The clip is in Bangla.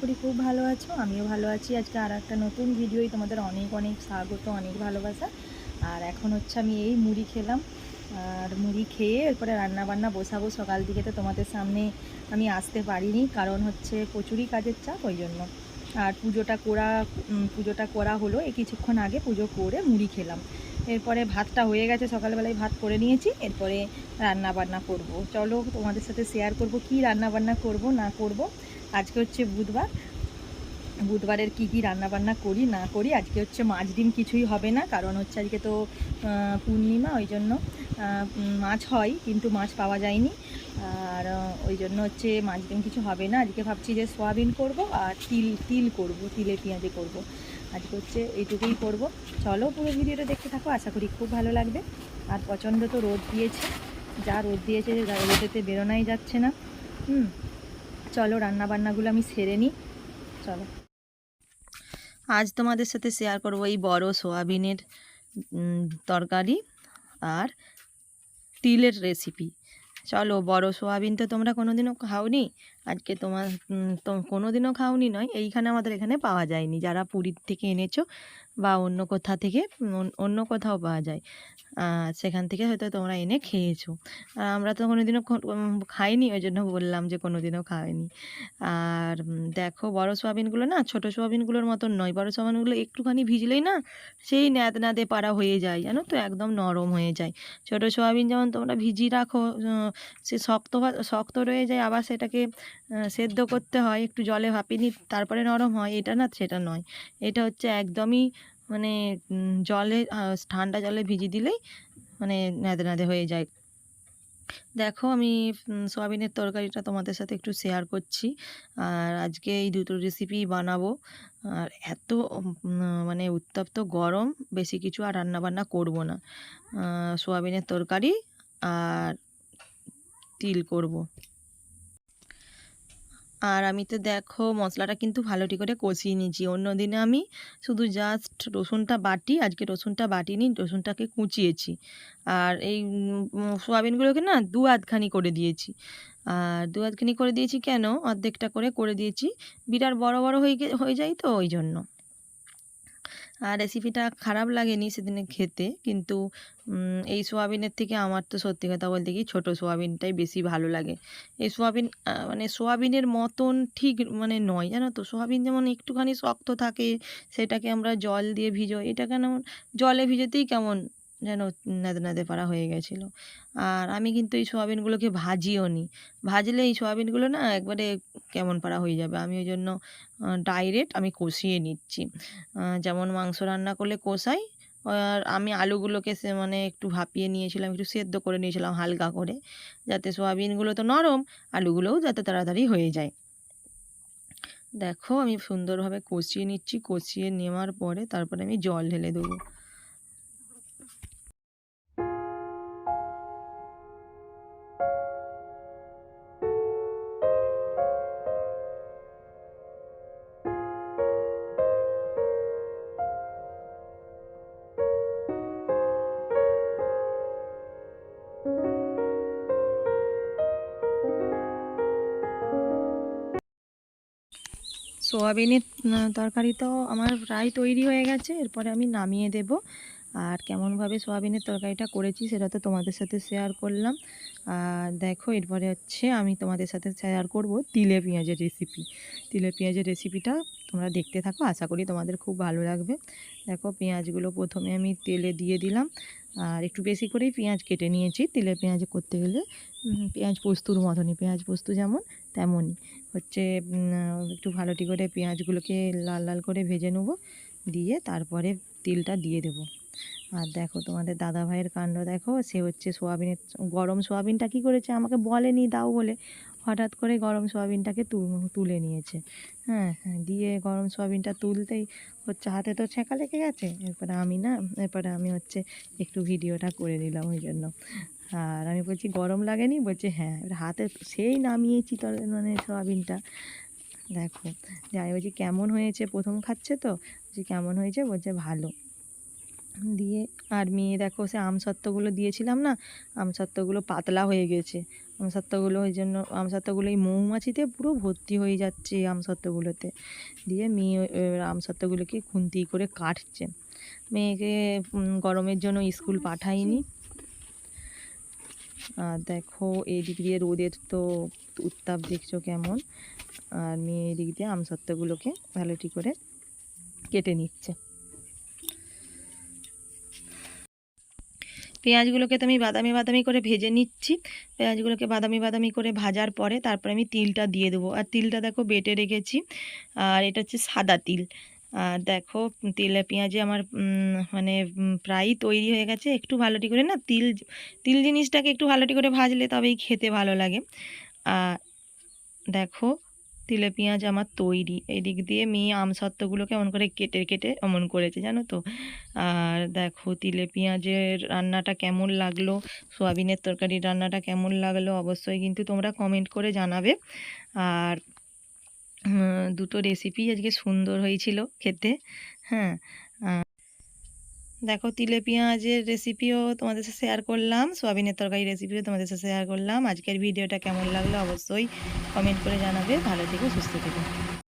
করি খুব ভালো আছো, আমিও ভালো আছি। আজকে আর একটা নতুন ভিডিওই তোমাদের অনেক অনেক স্বাগত, অনেক ভালোবাসা। আর এখন হচ্ছে আমি এই মুড়ি খেলাম, আর মুড়ি খেয়ে এরপরে রান্না বান্না বসাবো। সকাল দিকে তো তোমাদের সামনে আমি আসতে পারিনি, কারণ হচ্ছে প্রচুরই কাজের চাপ, ওই জন্য। আর পুজোটা করা পুজোটা করা হলো, এই কিছুক্ষণ আগে পুজো করে মুড়ি খেলাম। এরপরে ভাতটা হয়ে গেছে, সকালবেলায় ভাত করে নিয়েছি, এরপরে রান্না বান্না করব। চলো তোমাদের সাথে শেয়ার করব, কি রান্না বান্না করব, না করব। আজকে হচ্ছে বুধবার। বুধবারের কি কি রান্না বান্না করি, না করি, আজকে হচ্ছে মাছ ডিম কিছুই হবে না, কারণ হচ্ছে আজকে তো পূর্ণিমা, ওই জন্য মাছ হয়, কিন্তু মাছ পাওয়া যায়নি। আর ওই জন্য হচ্ছে মাছ ডিম কিছু হবে না। আজকে ভাবছি যে সোয়াবিন করব আর তিল তিল করব, তিলে পেঁয়াজে করব। আজকে হচ্ছে এইটুকুই করব। চলো পুরো ভিডিওটা দেখতে থাকো, আশা করি খুব ভালো লাগবে। আর প্রচণ্ড তো রোদ দিয়েছে, যা রোদ দিয়েছে রোদেতে বেরোনাই যাচ্ছে না। হুম। চলো রান্না বান্নাগুলো আমি সেরে নিই। চলো। আজ তোমাদের সাথে শেয়ার করব এই বড় সোয়াবিনের তরকারি আর তিলের রেসিপি চলো, বড় সোয়াবিন তো তোমরা কোনোদিনও খাওনি? আজকে তোমার উম, তো কোনোদিনও খাওনি নয় এইখানে আমাদের এখানে পাওয়া যায়নি। যারা পুরীর থেকে এনেছো বা অন্য কোথা থেকে অন্য কোথাও পাওয়া যায় সেখান থেকে হয়তো তোমরা এনে খেয়েছো। আমরা তো কোনোদিনও খো- উম, খাইনি ওই জন্য বললাম যে কোনোদিনও খাইনি। আর দেখো বড় সোয়াবিনগুলো না ছোট সোয়াবিনগুলোর মতন নয় বড় সোয়াবিনগুলো একটুখানি ভিজলেই না সেই ন্যাদ ন্যাদে পাড়া হয়ে যায় জানো তো? একদম নরম হয়ে যায়। ছোট সোয়াবিন যেমন তোমরা ভিজিয়ে রাখো সে শক্ত শক্ত রয়ে যায় আবার সেটাকে সেদ্ধ করতে হয়, একটু জলে ভাপিয়ে তারপরে নরম হয়, এটা না সেটা নয়। এটা হচ্ছে একদমই মানে জলে ঠান্ডা জলে ভিজিয়ে দিলেই মানে ন্যাদে ন্যাদে হয়ে যায়। দেখো আমি সয়াবিনের তরকারিটা তোমাদের সাথে একটু শেয়ার করছি। আর আজকে এই দুটো রেসিপি বানাবো। আর এত মানে উত্তপ্ত গরম, বেশি কিছু আর রান্না বান্না করব না। সয়াবিনের তরকারি আর তিল করব। আর আমি তো দেখো মশলাটা কিন্তু ভালোটি করে কষিয়ে নিয়েছি। অন্য দিনে আমি শুধু জাস্ট রসুনটা বাটি, আজকে রসুনটা বাটিনি রসুনটাকে কুচিয়েছি। আর এই সোয়াবিনগুলোকে না দু আধখানি করে দিয়েছি। আর দু আধখানি করে দিয়েছি কেন? অর্ধেকটা করে করে দিয়েছি। বিরাট বড় বড় হয়ে হয়ে যায় তো ওই জন্য। আর রেসিপিটা খারাপ লাগেনি সেদিনে খেতে। কিন্তু এই সোয়াবিনের থেকে আমার তো সত্যি কথা বলতে কি ছোটো সোয়াবিনটাই বেশি ভালো লাগে। এই সোয়াবিন মানে সোয়াবিনের মতন ঠিক মানে নয়, জানো তো? সোয়াবিন যেমন একটুখানি শক্ত থাকে, সেটাকে আমরা জল দিয়ে ভিজো। এটা কেন? জলে ভিজোতেই কেমন যেন নাদে নাদে পাড়া হয়ে গেছিল। আর আমি কিন্তু এই সোয়াবিনগুলোকে ভাজিও নি। ভাজলে এই সোয়াবিনগুলো না একবারে কেমন পাড়া হয়ে যাবে? আমি ওই জন্য ডাইরেক্ট আমি কষিয়ে নিচ্ছি। যেমন মাংস রান্না করলে কষাই, আর আমি আলুগুলোকে সে মানে একটু ভাপিয়ে নিয়েছিলাম, একটু সেদ্ধ করে নিয়েছিলাম হালকা করে, যাতে সোয়াবিনগুলো তো নরম, আলুগুলোও যাতে তাড়াতাড়ি হয়ে যায়। দেখো আমি সুন্দরভাবে কষিয়ে নিচ্ছি, কষিয়ে নেওয়ার পরে তারপরে আমি জল ঢেলে দেবো। সোয়াবিনের তরকারি তো আমার প্রায় তৈরি হয়ে গেছে। এরপরে আমি নামিয়ে দেব। আর কেমনভাবে সোয়াবিনের তরকারিটা করেছি সেটা তো তোমাদের সাথে শেয়ার করলাম। আর দেখো, এরপরে হচ্ছে আমি তোমাদের সাথে শেয়ার করব তিলে পেঁয়াজের রেসিপি তিলে পেঁয়াজের রেসিপিটা তোমরা দেখতে থাকো, আশা করি তোমাদের খুব ভালো লাগবে। দেখো, পেঁয়াজগুলো প্রথমে আমি তেলে দিয়ে দিলাম। আর একটু বেশি করেই পেঁয়াজ কেটে নিয়েছি। তিলে পেঁয়াজ করতে গেলে পেঁয়াজ পোস্তুর মতনই, পেঁয়াজ পোস্ত যেমন তেমনই। হচ্ছে একটু ভালোটি করে পেঁয়াজগুলোকে লাল লাল করে ভেজে নেব, দিয়ে তারপরে তিলটা দিয়ে দেবো। আর দেখো তোমাদের দাদা ভাইয়ের কাণ্ড, দেখো সে হচ্ছে সোয়াবিনের গরম সোয়াবিনটা কী করেছে? আমাকে বলেনি দাও বলে। হঠাৎ করে গরম সোয়াবিনটাকে তুলে নিয়েছে। হ্যাঁ হ্যাঁ দিয়ে গরম সোয়াবিনটা তুলতেই হচ্ছে হাতে তো ছেঁকা লেগে গেছে। এরপরে আমি না, এরপরে আমি হচ্ছে একটু ভিডিওটা করে দিলাম ওই জন্য। আর আমি বলছি, গরম লাগেনি? বলছে হ্যাঁ। হাতে সেই নামিয়েছি তোর মানে সোয়াবিনটা। দেখো আমি বলছি, কেমন হয়েছে? প্রথম খাচ্ছে তো? বলছি, কেমন হয়েছে? বলছে, ভালো। দিয়ে আর মেয়ে দেখো সে আমসত্ত্বগুলো দিয়েছিলাম না, আমসত্ত্বগুলো পাতলা হয়ে গেছে। আমসত্ত্বগুলো ওই জন্য, আমসত্ত্বগুলো এই মৌমাছিতে পুরো ভর্তি হয়ে যাচ্ছে আমসত্ত্বগুলোতে। দিয়ে মেয়ে আমসত্ত্বগুলোকে খুন্তি করে কাটছে। মেয়েকে গরমের জন্য স্কুল পাঠাইনি আর দেখো এই দিক দিয়ে রোদের তো উত্তাপ দেখছ কেমন? আর মেয়ে এই দিক দিয়ে আমসত্ত্বগুলোকে ভালোটি করে কেটে নিচ্ছে। পেঁয়াজগুলোকে তো আমি বাদামি বাদামি করে ভেজে নিচ্ছি। পেঁয়াজগুলোকে বাদামি বাদামি করে ভাজার পরে তারপরে আমি তিলটা দিয়ে দেবো। আর তিলটা দেখো বেটে রেখেছি। আর এটা হচ্ছে সাদা তিল। আর দেখো, তিলে, পেঁয়াজে আমার মানে প্রায়ই তৈরি হয়ে গেছে। একটু ভালোটি করে না, তিল তিল জিনিসটাকে একটু ভালোটি করে ভাজলে তবেই খেতে ভালো লাগে। আর দেখো তিলে পেঁয়াজ আমার তৈরি। এই দিক দিয়ে মেয়ে আমসত্ত্বগুলোকে এমন করে কেটে কেটে অমন করেছে, জানো তো? আর দেখো, তিলে পেঁয়াজের রান্নাটা কেমন লাগল? সোয়াবিনের তরকারির রান্নাটা কেমন লাগল? অবশ্যই কিন্তু তোমরা কমেন্ট করে জানাবে। আর দুটো রেসিপি আজকে সুন্দর হয়েছিল খেতে হ্যাঁ? দেখো, তিলে পেঁয়াজের রেসিপিও তোমাদের সাথে শেয়ার করলাম, সোয়াবিনের তরকারি রেসিপিও তোমাদের সাথে শেয়ার করলাম। আজকের ভিডিওটা কেমন লাগল অবশ্যই কমেন্ট করে জানাবে। ভালো থেকো, সুস্থ থেকো।